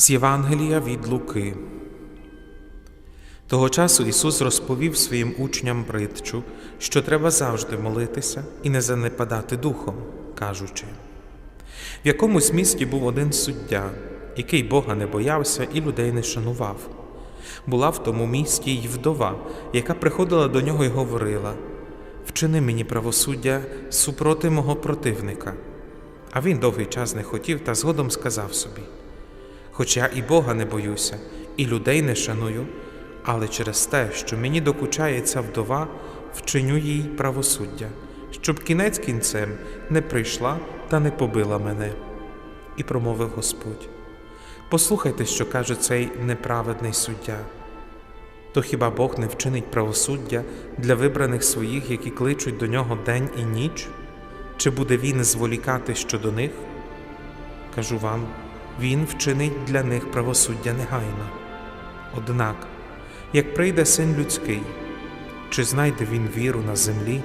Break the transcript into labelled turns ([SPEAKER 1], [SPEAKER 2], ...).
[SPEAKER 1] З Євангелія від Луки. Того часу Ісус розповів своїм учням притчу, що треба завжди молитися і не занепадати духом, кажучи. В якомусь місті був один суддя, який Бога не боявся і людей не шанував. Була в тому місті й вдова, яка приходила до нього й говорила: Вчини мені правосуддя супроти мого противника. А він довгий час не хотів та згодом сказав собі: Хоч я і Бога не боюся, і людей не шаную, але через те, що мені докучає ця вдова, вчиню їй правосуддя, щоб кінець кінцем не прийшла та не побила мене. І промовив Господь: Послухайте, що каже цей неправедний суддя. То хіба Бог не вчинить правосуддя для вибраних своїх, які кличуть до нього день і ніч? Чи буде він зволікати щодо них? Кажу вам, він вчинить для них правосуддя негайно. Однак, як прийде син людський, чи знайде він віру на землі?